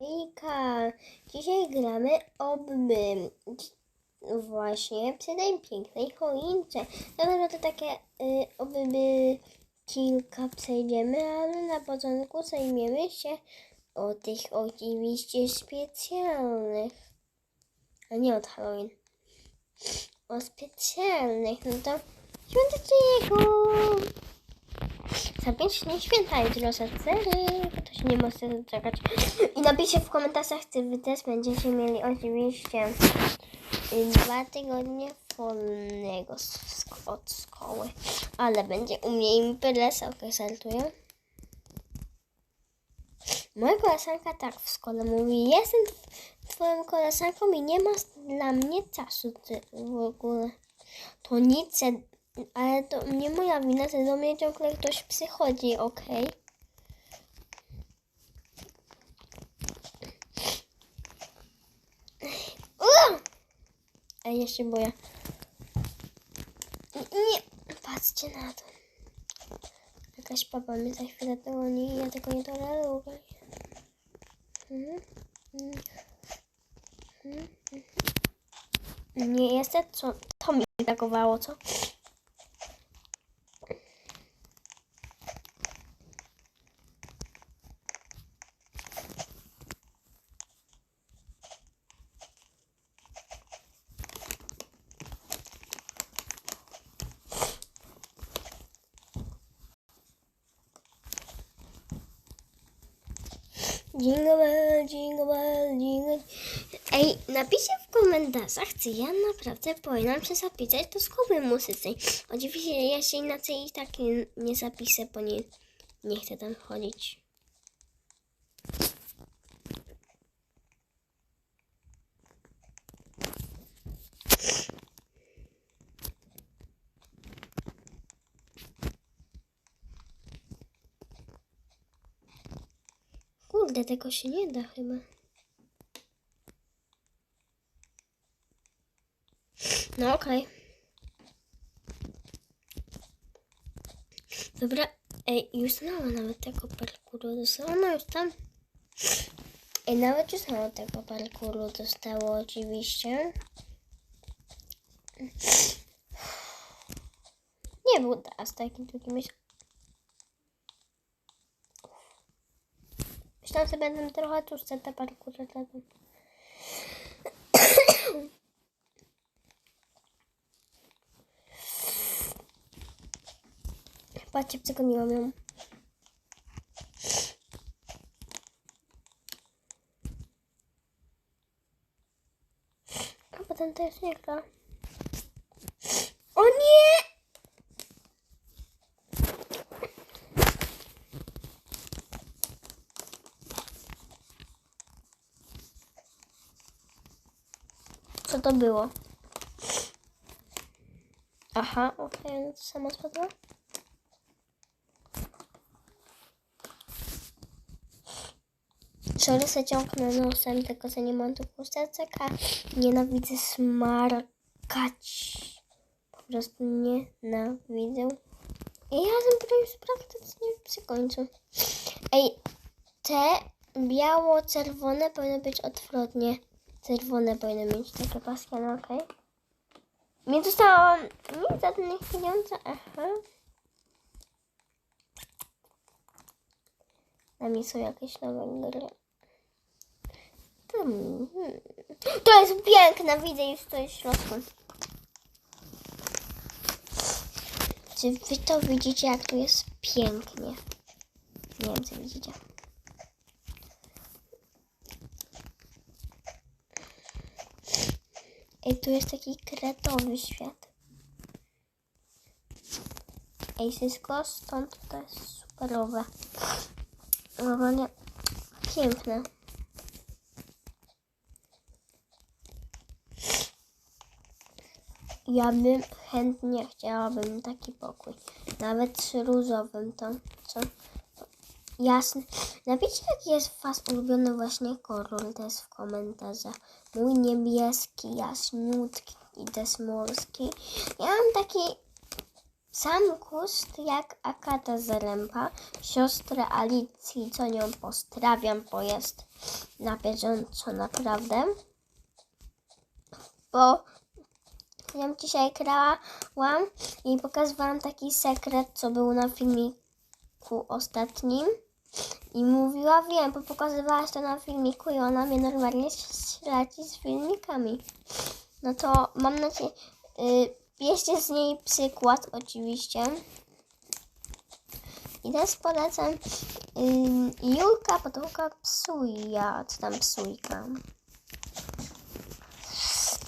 Hejka! Dzisiaj gramy obby. Właśnie przy tej pięknej choince. Na to takie y, obby kilka przejdziemy, ale na początku zajmiemy się o tych oczywiście specjalnych. A nie od Halloween. O specjalnych, no to świątecznego! Dni święta jutro za cztery, to się nie może doczekać. I napiszcie w komentarzach, czy wy też będziecie mieli oczywiście y, dwa tygodnie wolnego od szkoły. Ale będzie u mnie impreza, okej, żartuję. Moja koleżanka tak w szkole mówi, jestem tw- twoją koleżanką i nie masz dla mnie czasu ty w ogóle. To nic, ale to nie moja wina, że do mnie ciągle ktoś przychodzi, okej? Ua! Ej, ja się boję. Nie, patrzcie na to. Jakaś papa mnie za chwilę goni i ja tego nie toleruję. Mhm, mhm, mhm, mhm. Nie jestem, co? To mi brakowało, co? Jingle bell, jingle bell, jingle... Ej, napiszcie w komentarzach, czy ja naprawdę powinnam się zapisać do szkoły muzycznej. Oczywiście ja się inaczej i tak nie, zapiszę, bo nie, nie chcę tam chodzić. Kurde, tego się nie da chyba. No okej. Dobra, ej, już znałam nawet tego parkouru. Dostała, no już tam. Ej, nawet już znałam tego parkouru. Dostało oczywiście. Nie był aż taki długi myśl. Myślałam, że będę trochę tłuszcze te parkury robił. Patrzcie, przegoniłam ją. A potem to jest nie gra. Co to było? Aha, okej, no to sama spadła. Sorry, se ciągnę nosem, tylko że nie mam tu chusteczek, a nienawidzę smarkać. Po prostu nienawidzę. I ja jestem już praktycznie przy końcu. Ej, te biało-czerwone powinny być odwrotnie. Czerwone powinny mieć takie paski, no okej. Nie dostałam nic za te pieniądze, aha. Na mnie są jakieś nowe gry. Hmm. To jest piękne, widzę już to jest w środku. Czy wy to widzicie, jak tu jest pięknie? Nie wiem, czy widzicie. Ej, tu jest taki kretowy świat. Ej, wszystko stąd to jest superowe. Normalnie piękne. Ja bym chętnie chciałabym taki pokój. Nawet z różowym co? Jasne. Napiszcie, jaki jest was ulubiony właśnie kolor też w komentarzach. Mój niebieski, jaśniutki i też morski. Ja mam taki sam gust jak Akata Zaręba, siostrę Alicji, co nią pozdrawiam, bo jest na bieżąco naprawdę. Bo ja dzisiaj grałam i pokazywałam taki sekret, co był na filmiku ostatnim. I mówiła, wiem, bo pokazywałaś to na filmiku i ona mnie normalnie śledzi z filmikami. No to mam nadzieję, y, bierzcie z niej przykład oczywiście. I teraz polecam y, Julka, Podłoga, Psuja, co tam Psujka.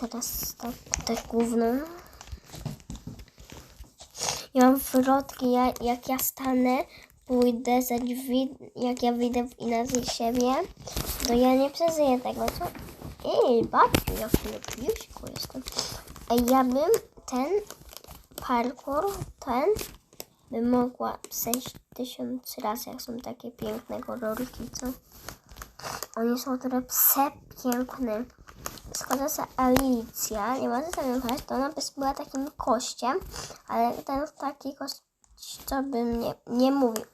Teraz to, to gówno. Ja mam wrotki, ja, jak ja stanę, pójdę za drzwi, jak ja wyjdę inaczej siebie, to ja nie przeżyję tego, co? Ej, babciu, jak lepiuśku jestem. Ej, ja bym ten parkour, ten, bym mogła przejść tysiąc razy, jak są takie piękne kolorki, co? Oni są trochę przepiękne. Szkoda, że Alicja nie może sobie wybrać, to ona by była takim kościem, ale ten taki kość, to bym nie, nie mówił.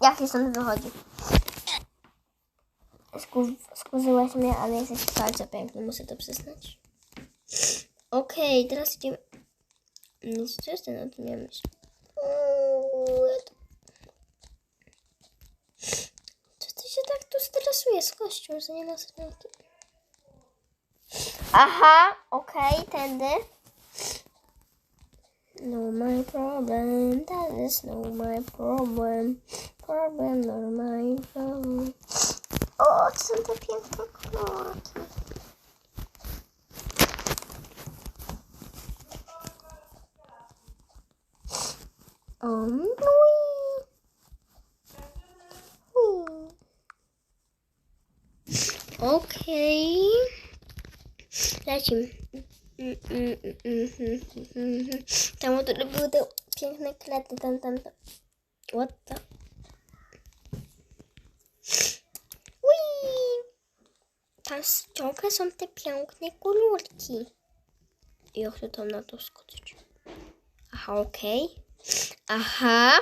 Jak się stąd wychodzi? Sku- Skuzyłaś mnie, ale jesteś bardzo piękny, muszę to przyznać. Okej, teraz idziemy... Nic, ten o tym to- Co ty się tak tu stresujesz z kością, że nie ma sygnałki? Aha, okej, tędy. No my problem, that is no my problem. Problem, no my problem. O, to są te piękne kolorki. O, mój. Okej. Lecimy. Mm, mm, mm, mm, mm, mm. Tam to były te piękne klety, tam, tam, tam. What the? Tam s- ciągle są te piękne kolorki. Jak to tam na to skoczyć? Aha, okej. Aha.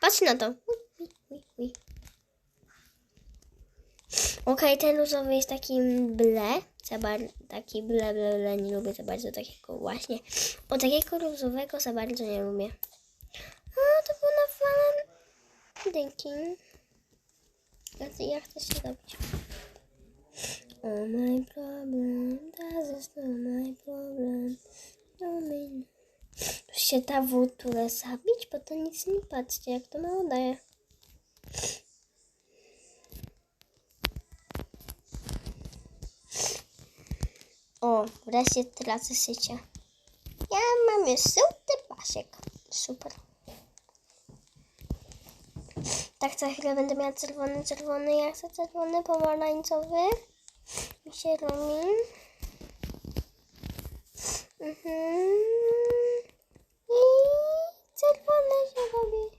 Patrz na to. Okej, ten różowy jest taki ble, taki ble, ble, ble, nie lubię za bardzo takiego właśnie. O takiego różowego za bardzo nie lubię. A, to było na walentynki. Chcę- ja chcę się robić. Oh my problem, that is not my problem. No my... Tu się ta wódka zabić, bo to nic nie patrzcie, jak to mało daje. O, wreszcie tracę życie. Ja mam już żółty pasiek. Super. Tak co chwilę będę miała czerwony, czerwony. Ja chcę czerwony, pomarańczowy. Mi się robi. Mhm. I czerwony się robi.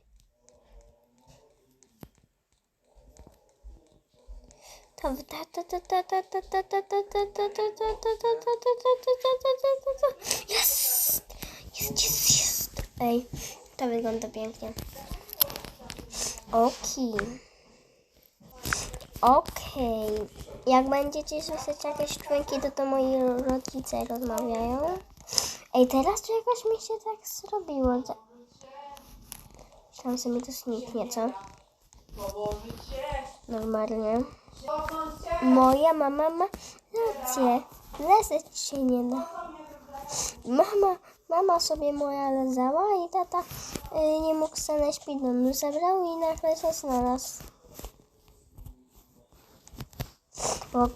Tam ta ta ta ta ta ta ta ta ta ta ta ta ta ta ta ta ta ta Jest! Jest, jest, jest. Ej, to wygląda pięknie. Okej. Okej. Jak będziecie słyszeć jakieś dźwięki, to to moi rodzice rozmawiają. Ej, teraz to jakoś mi się tak zrobiło. Myślałam, że mi to zniknie, co? Normalnie. Moja mama ma rację. Leżeć się nie da. Mama, mama sobie moja leżała i tata nie mógł znaleźć bidonu. Zabrał i nagle się znalazł. W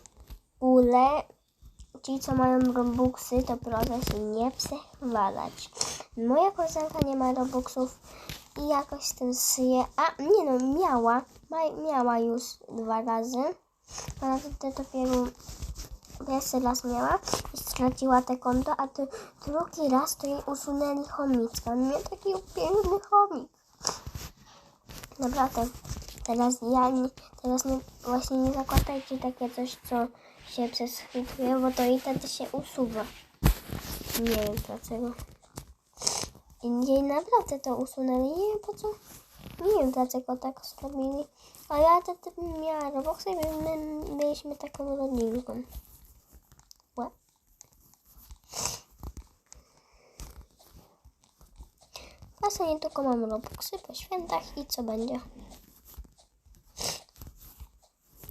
ogóle ci, co mają robuxy, to proszę się nie przechwalać. Moja koleżanka nie ma robuxów i jakoś z tym syje. A, nie no, miała. Ma, miała już dwa razy. Ona tutaj dopiero pierwszy raz miała i straciła te konto, a ty, drugi raz to jej usunęli chomicka. On miał taki piękny chomik. Naprawdę. Teraz ja nie, teraz nie, właśnie nie zakładajcie takie coś, co się przeschytuje, bo to i wtedy się usuwa. Nie wiem dlaczego. Indziej naprawdę to usunęli. Nie wiem po co. Nie wiem dlaczego tak zrobili. A ja wtedy miała Roboxa i my byliśmy taką rodzinką. A nie tylko mam Robuxy po świętach i co będzie?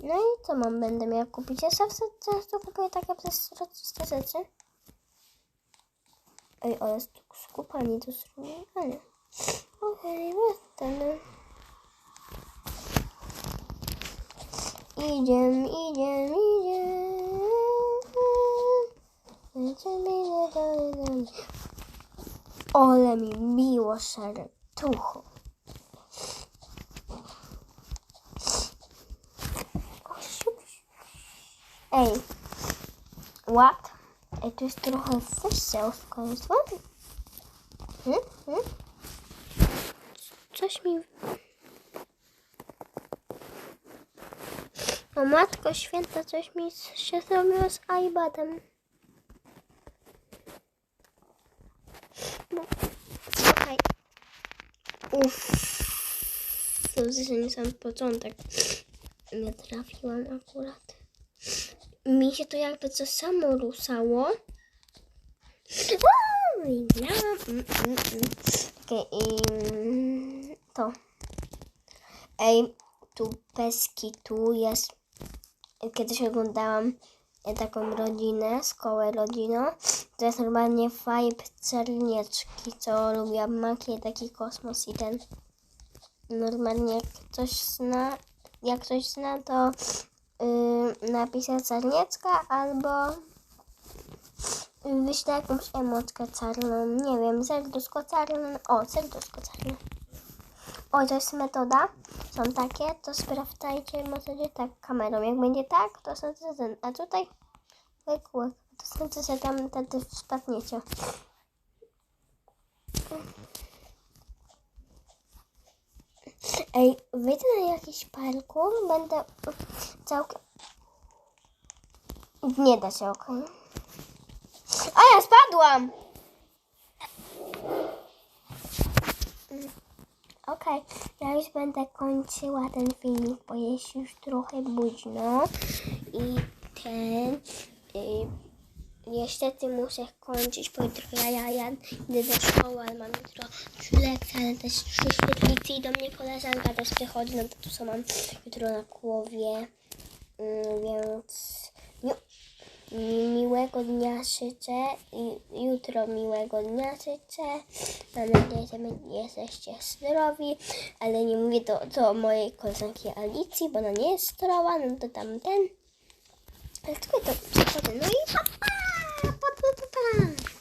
No i co mam będę miała kupić? Ja zawsze często kupuję takie przezroczyste rzeczy. Ej, ale skupanie to zrobię, ale... Okej, okay, Idziemy, idziemy, idziemy. Lecimy dalej, dalej. Ole mi miło serducho. Ej, what? Ej, to jest trochę wysał w końcu. Hmm? Hmm? Coś mi... O matko święta, coś mi się zrobiło z iPadem. No, słuchaj. Uff. Dobrze, że nie sam początek. Nie trafiłam akurat. Mi się to jakby co samo rusało. Miałam. Mm, mm, mm. Okej, i to. Ej, tu peski, tu jest. Kiedyś oglądałam taką rodzinę, szkołę rodziną. To jest normalnie vibe czernieczki, co lubiłam makię, taki kosmos i ten. Normalnie jak ktoś zna, jak ktoś zna, to yy, napisze czarniecka albo wyślę jakąś emotkę czarną. Nie wiem, serduszko czarne. O, serduszko czarne. O, to jest metoda. Są takie, to sprawdzajcie może tak kamerą. Jak będzie tak, to że ten. A tutaj łyk, łyk. To sądzę, że tam wtedy spadniecie. Ej, wyjdę na jakiś parkour, będę całkiem... Nie da się, okej. A ja spadłam! Okej, ja już będę kończyła ten filmik, bo jest już trochę późno. I ten... Y, niestety muszę kończyć, bo jutro ja, ja, ja idę do szkoły, ale mam jutro trzy lekcje, ale też trzy świetlicy i do mnie koleżanka też przychodzi, no to co mam jutro na głowie. Mm, więc... Mi- miłego dnia życzę. Jutro miłego dnia życzę. Mam nadzieję, że jesteście zdrowi, ale nie mówię to, to o mojej koleżanki Alicji, bo ona nie jest zdrowa, no to tamten. Ale tylko to przechodzę. No i papa! Pa, pa, pa, pa.